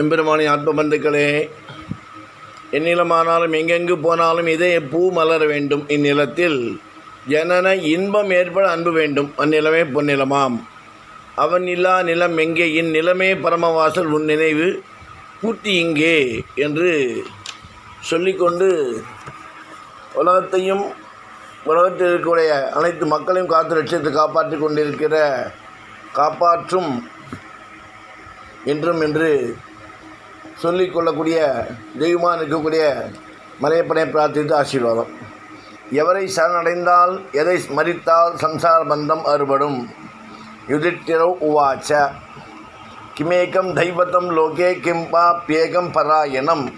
எம்பெருமானி ஆத்ம பந்துக்களே எந்நிலமானாலும் எங்கெங்கு போனாலும் இதே பூ மலர வேண்டும். இந்நிலத்தில் ஜனன இன்பம் ஏற்பட அன்பு வேண்டும். அந்நிலமே பொன்னிலமாம். அவன் இல்லா நிலம் எங்கே? இந்நிலமே பரமவாசல் உன் நினைவு பூர்த்தி இங்கே என்று சொல்லிக்கொண்டு உலகத்தையும் உலகத்தில் இருக்கக்கூடிய அனைத்து மக்களையும் காத்து லட்சியத்தை காப்பாற்றி கொண்டிருக்கிற காப்பாற்றும் என்றும் என்று சொல்லிக்கொள்ளக்கூடிய தெய்வமாக இருக்கக்கூடிய மலையப்பனை பிரார்த்தித்து ஆசீர்வாதம். எவரை சரணடைந்தால் எதை மறித்தால் சம்சார பந்தம் அறுபடும். யுதிட்டிரவ் உவாச்ச. கிமேகம் தைவதம் லோகே கிம் பாப்யேகம் பராயணம்.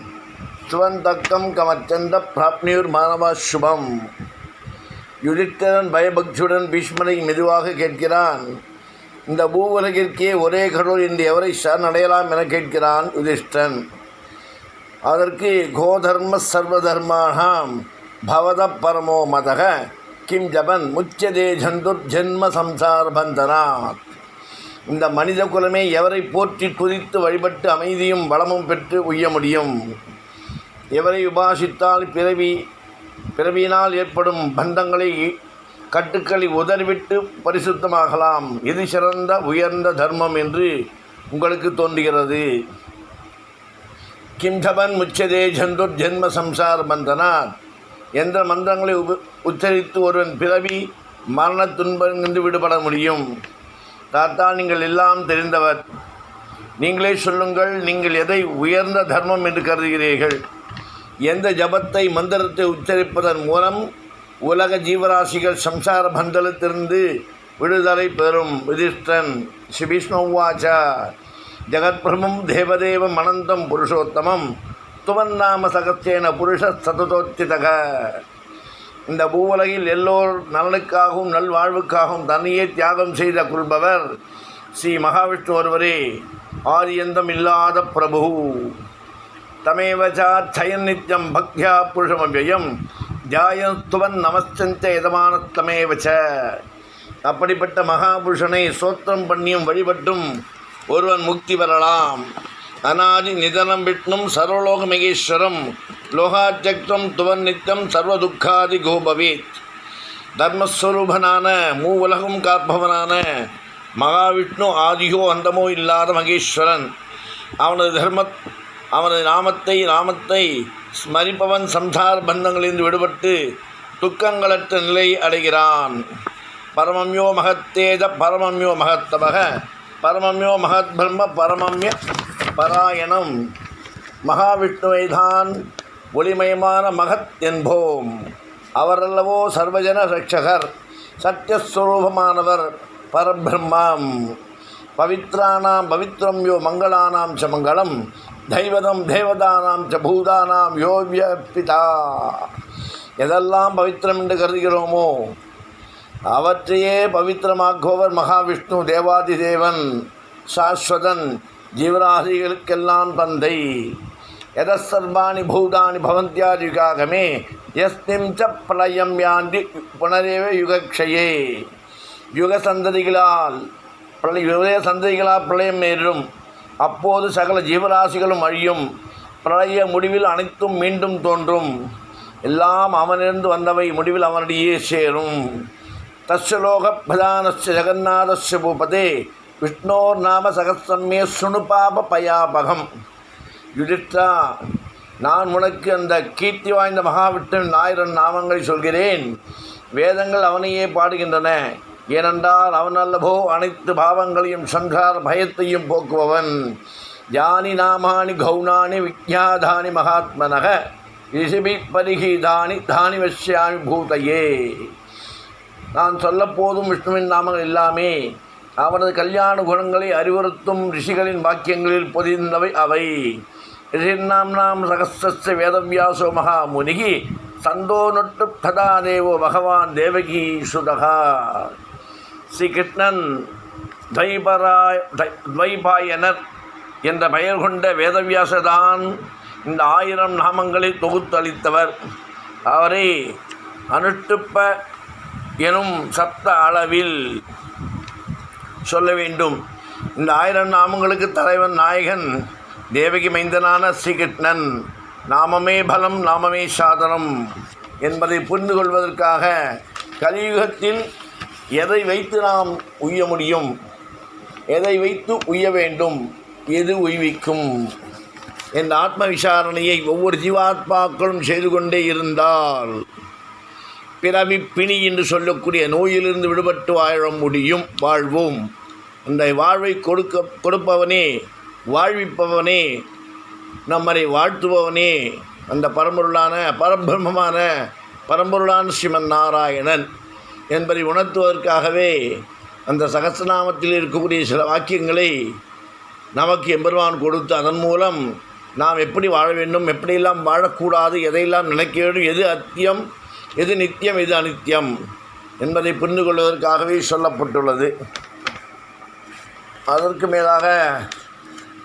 சுவந்தக்கம் கமச்சந்த பிராப்னியூர் மாணவா சுபம். யுதிஷ்டிரன் பயபக்தியுடன் பீஷ்மனை மெதுவாக கேட்கிறான். இந்த பூவுலகிற்கே ஒரே கடவுள் என்று எவரை சரணடையலாம் என கேட்கிறான் யுதிஷ்டன் அதற்கு கோதர்ம சர்வதர்மானாம் பவத பரமோ மதக கிம் ஜபன் முச்சதே ஜந்துர் ஜென்ம சம்சார பந்தனாத். இந்த மனித குலமே எவரை போற்றி துதித்து வழிபட்டு அமைதியும் வளமும் பெற்று உய்ய முடியும்? எவரை உபாசித்தால் பிறவி பிறவியினால் ஏற்படும் பந்தங்களை கட்டுக்களை உதறிவிட்டு பரிசுத்தமாகலாம். இது சிறந்த உயர்ந்த தர்மம் என்று உங்களுக்கு தோன்றுகிறது. கிம்சபன் முச்சதே ஜந்துர் ஜென்ம சம்சார பந்தனார் என்ற மந்திரங்களை உப உச்சரித்து ஒருவன் பிறவி மரண துன்பங்கிருந்து விடுபட முடியும். தாத்தா நீங்கள் எல்லாம் தெரிந்தவர். நீங்களே சொல்லுங்கள் நீங்கள் எதை உயர்ந்த தர்மம் என்று கருதுகிறீர்கள்? எந்த ஜபத்தை மந்திரத்தை உச்சரிப்பதன் மூலம் உலக ஜீவராசிகள் சம்சார பந்தலத்திலிருந்து விடுதலை பெறும் யுதிஷ்டன் ஸ்ரீவிஷ்ணுவாச்சா ஜெகத்பிரமம் தேவதேவம் அனந்தம் புருஷோத்தமம் துவன்னாம சகத்தேன புருஷ சததோத்திதக. இந்த பூவுலகில் எல்லோர் நலனுக்காகவும் நல்வாழ்வுக்காகவும் தன்னையே தியாகம் செய்த கொள்பவர் ஸ்ரீ மகாவிஷ்ணு ஒருவரே ஆரியந்தம் இல்லாத பிரபு. தமேவச்சாச்சயன் நித்யம் பக்தியா புருஷமவ்யயம். தியாயத்துவன் நமஸ்தந்த எதமானத்தமேவச்ச அப்படிப்பட்ட மகாபுருஷனை சோத்திரம் பண்ணியும் வழிபட்டும் ஒருவன் முக்தி பெறலாம். அநாதி நிதனம் விட்ணும் சர்வலோக மகேஸ்வரம் லோகாத்தியக்தம் துவன் நித்தம் சர்வதுக்காதி கோபவீத். தர்மஸ்வரூபனான மூ உலகம் காப்பவனான மகாவிஷ்ணு ஆதியோ அந்தமோ இல்லாத மகேஸ்வரன். அவனது தர்ம அவனது நாமத்தை நாமத்தை ஸ்மரிப்பவன் சம்சார பந்தங்களிலிருந்து விடுபட்டு துக்கங்களற்ற நிலை அடைகிறான். பரமம்யோ மகத்தேஜ பரமம்யோ மகத்தமக பரமம்யோ மகத் பிரம்ம பரமம்ய பராயணம். மகாவிஷ்ணுவைதான் ஒளிமயமான மகத் என்போம். அவரல்லவோ சர்வஜன ரட்சகர் சத்தியஸ்வரூபமானவர் பரபிரம்மம். பவித்ராணாம் பவித்ரம் யோ மங்களானாம் ச மங்களம். தெய்வதம் தேவதானாம் ச பூதானாம் யோவிய பிதா எதெல்லாம் பவித்திரம் என்று கருதுகிறோமோ அவற்றையே பவித்திரமாக்குபவர் மகாவிஷ்ணு தேவாதி தேவன் சாஸ்வதன் ஜீவராசிகளுக்கெல்லாம் தந்தை எதசர்வாணி பூதானி பவந்தியாதிகாகமே எஸ்மிம் ச பிரளயம் யாண்டி புனரேவ யுகக்ஷயே யுக சந்ததிகளால் பிரளய சந்ததிகளால் பிரளயம் நேரிடும் அப்போது சகல ஜீவராசிகளும் அழியும். பிரளய முடிவில் அனைத்தும் மீண்டும் தோன்றும். எல்லாம் அவனிருந்து வந்தவை முடிவில் அவனிடையே சேரும். தஸ்யலோக பிரதானஸ்ய ஜெகநாதஸ்ய பூபதே விஷ்ணோர் நாம சகசிரமே சுணுபாப பயாபகம். யுதிஷ்டா நான் உனக்கு அந்த கீர்த்தி வாய்ந்த மகாவிஷ்ணுவின் ஆயிரம் நாமங்களை சொல்கிறேன். வேதங்கள் அவனையே பாடுகின்றன. ஏனென்றால் அவன் அல்லவோ அனைத்து பாவங்களையும் சங்கார பயத்தையும் போக்குபவன். யானி நாமானி கௌனானி விஜாதானி மகாத்மனக. ரிஷிபி பரிகீதானி தானி வசியாமி பூதையே. நான் சொல்லப்போதும் விஷ்ணுவின் நாமங்கள் எல்லாமே அவனது கல்யாண குணங்களை அறிவுறுத்தும் ரிஷிகளின் வாக்கியங்களில் பொதிந்தவை அவை. ரிஷிநாம்னாம் சகசஸ்ய வேதவியாசோ மகா முனிகி சந்தோ நொட்டு ததா தேவோ பகவான் தேவகி சுதகா ஸ்ரீகிருஷ்ணன் துவைபராய் துவைபாயனர் என்ற பெயர் கொண்ட வேதவியாசதான் இந்த ஆயிரம் நாமங்களை தொகுத்து அளித்தவர் அவரை அனுஷ்டுப்ப எனும் சப்த அளவில் சொல்ல வேண்டும். இந்த ஆயிரம் நாமங்களுக்கு தலைவன் நாயகன் தேவகி மைந்தனான ஸ்ரீகிருஷ்ணன் நாமமே பலம் நாமமே சாதனம் என்பதை புரிந்து கொள்வதற்காக கலியுகத்தில் எதை வைத்து நாம் உய்ய முடியும்? எதை வைத்து உய்ய வேண்டும்? எது உய்விக்கும்? என்ற ஆத்ம விசாரணையை ஒவ்வொரு ஜீவாத்மாக்களும் செய்து கொண்டே இருந்தால் பிறவி பிணி என்று சொல்லக்கூடிய நோயிலிருந்து விடுபட்டு வாழ முடியும். வாழ்வோம். அந்த வாழ்வை கொடுக்க கொடுப்பவனே வாழ்விப்பவனே நம்மை வாழ்த்துபவனே அந்த பரம்பொருளான பரபிரம்மமான பரம்பொருளான ஸ்ரீமன் நாராயணன். என்பதை உணர்த்துவதற்காகவே அந்த சகசிரநாமத்தில் இருக்கக்கூடிய சில வாக்கியங்களை நமக்கு எம்பெருமான் கொடுத்து அதன் மூலம் நாம் எப்படி வாழ வேண்டும் எப்படியெல்லாம் வாழக்கூடாது எதையெல்லாம் நினைக்க வேண்டும் எது அத்தியம் எது நித்தியம் எது அனித்தியம் என்பதை புரிந்து கொள்வதற்காகவே சொல்லப்பட்டுள்ளது. அதற்கு மேலாக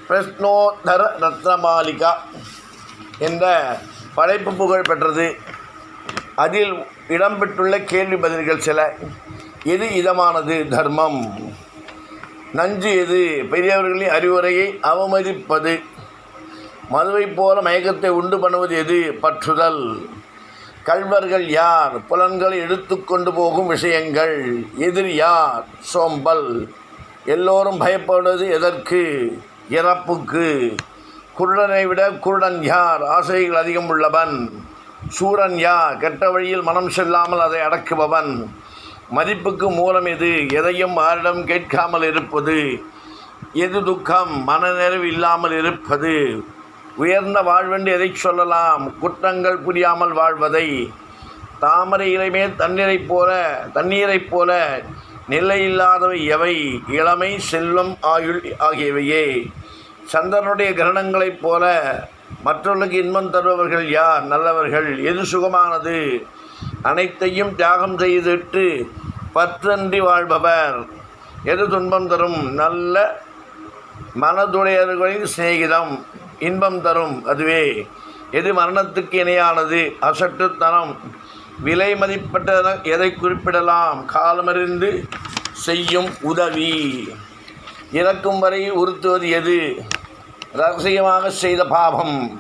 பிரஸ்னோத்தர ரத்னமாலிகா என்ற படைப்பு புகழ் பெற்றது. அதில் இடம்பெற்றுள்ள கேள்வி பதில்கள் சில. எது இதமானது? தர்மம். நஞ்சு எது? பெரியவர்களின் அறிவுரையை அவமதிப்பது. மதுவைப் போல மயக்கத்தை உண்டு பண்ணுவது எது? பற்றுதல். கள்வர்கள் யார்? புலன்களை எடுத்துக்கொண்டு போகும் விஷயங்கள். எதிர் யார்? சோம்பல். எல்லோரும் பயப்படுவது எதற்கு? இறப்புக்கு. குருடனை விட குருடன் யார்? ஆசைகள் அதிகம் உள்ளவன். சூரன் யா கெட்ட வழியில் மனம் செல்லாமல் அதை அடக்குபவன். மதிப்புக்கு மூலம் எது? எதையும் ஆரிடம் கேட்காமல் இருப்பது. எது துக்கம்? மனநிறைவு இல்லாமல் இருப்பது. உயர்ந்த வாழ்வென்று எதை சொல்லலாம்? குற்றங்கள் புரியாமல் வாழ்வதை. தாமரை இளமே தண்ணீரைப் போல தண்ணீரைப் போல நிலையில்லாதவை எவை? இளமை செல்வம் ஆயுள் ஆகியவையே. சந்திரனுடைய கிரணங்களைப் போல மற்றவர்களுக்கு இன்பம் தருபவர்கள் யார்? நல்லவர்கள். எது சுகமானது? அனைத்தையும் தியாகம் செய்துவிட்டு பற்றன்றி வாழ்பவர். எது துன்பம் தரும்? நல்ல மனதுடையவர்களின் சிநேகிதம். இன்பம் தரும் அதுவே. எது மரணத்துக்கு இணையானது? அசட்டுத்தனம் விலை மதிப்பட்ட எதை குறிப்பிடலாம்? காலமறிந்து செய்யும் உதவி. இறக்கும் வரை உறுத்துவது எது? ரகசியமாக செய்த பாபம்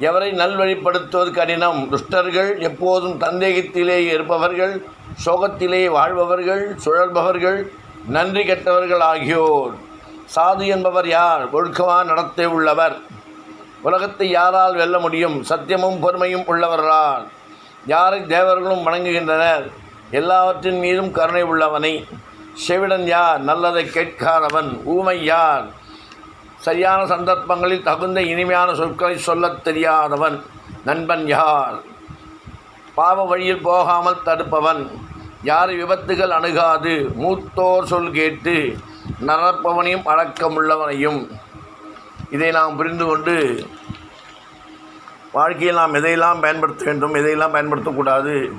எவரை நல்வழிப்படுத்துவது கடினம்? துஷ்டர்கள் எப்போதும் சந்தேகத்திலே இருப்பவர்கள் சோகத்திலே வாழ்பவர்கள் சுழல்பவர்கள் நன்றி கெட்டவர்கள் ஆகியோர். சாது என்பவர் யார்? ஒழுக்கமாக நடத்தை உள்ளவர். உலகத்தை யாரால் வெல்ல முடியும்? சத்தியமும் பொறுமையும் உள்ளவர்களால். யாரை தேவர்களும் வணங்குகின்றனர்? எல்லாவற்றின் மீதும் கருணை உள்ளவனை. செவிடன் யார்? நல்லதை கேட்காதவன். ஊமை யார்? சரியான சந்தர்ப்பங்களில் தகுந்த இனிமையான சொற்களை சொல்லத் தெரியாதவன் நண்பன் யார்? பாவ வழியில் போகாமல் தடுப்பவன். யார் விபத்துகள் அணுகாது? மூத்தோர் சொல் கேட்டு நடப்பவனையும் அடக்கமுள்ளவனையும். இதை நாம் புரிந்து கொண்டு வாழ்க்கையில் நாம் எதையெல்லாம் பயன்படுத்த வேண்டும் எதையெல்லாம் பயன்படுத்தக்கூடாது?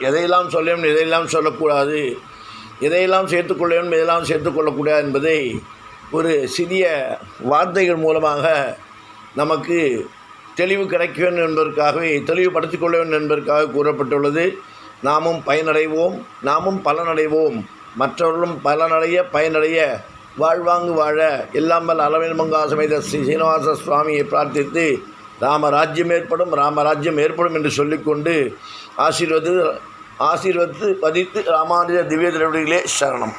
எதையெல்லாம் சொல்ல வேண்டும் எதையெல்லாம் சொல்லக்கூடாது? எதையெல்லாம் சேர்த்துக்கொள்ள வேண்டும் எதையெல்லாம் சேர்த்துக்கொள்ளக்கூடாது என்பதை ஒரு சிறிய வார்த்தைகள் மூலமாக நமக்கு தெளிவு கிடைக்க வேண்டும் என்பதற்காகவே தெளிவுபடுத்திக் கொள்ள வேண்டும் என்பதற்காக கூறப்பட்டுள்ளது. நாமும் பயனடைவோம் நாமும் பலனடைவோம். மற்றவர்களும் பலனடைய பயனடைய வாழ்வாங்கு வாழ எல்லாம் வல்ல அளவின் மங்கா ஸ்ரீ சீனிவாச சுவாமியை பிரார்த்தித்து ராமராஜ்யம் ஏற்படும் ராமராஜ்யம் ஏற்படும் என்று சொல்லிக்கொண்டு ஆசீர்வது ஆசீர்வதித்து பதித்து ராமானுஜ திவ்ய திரவிடிகளே சரணம்.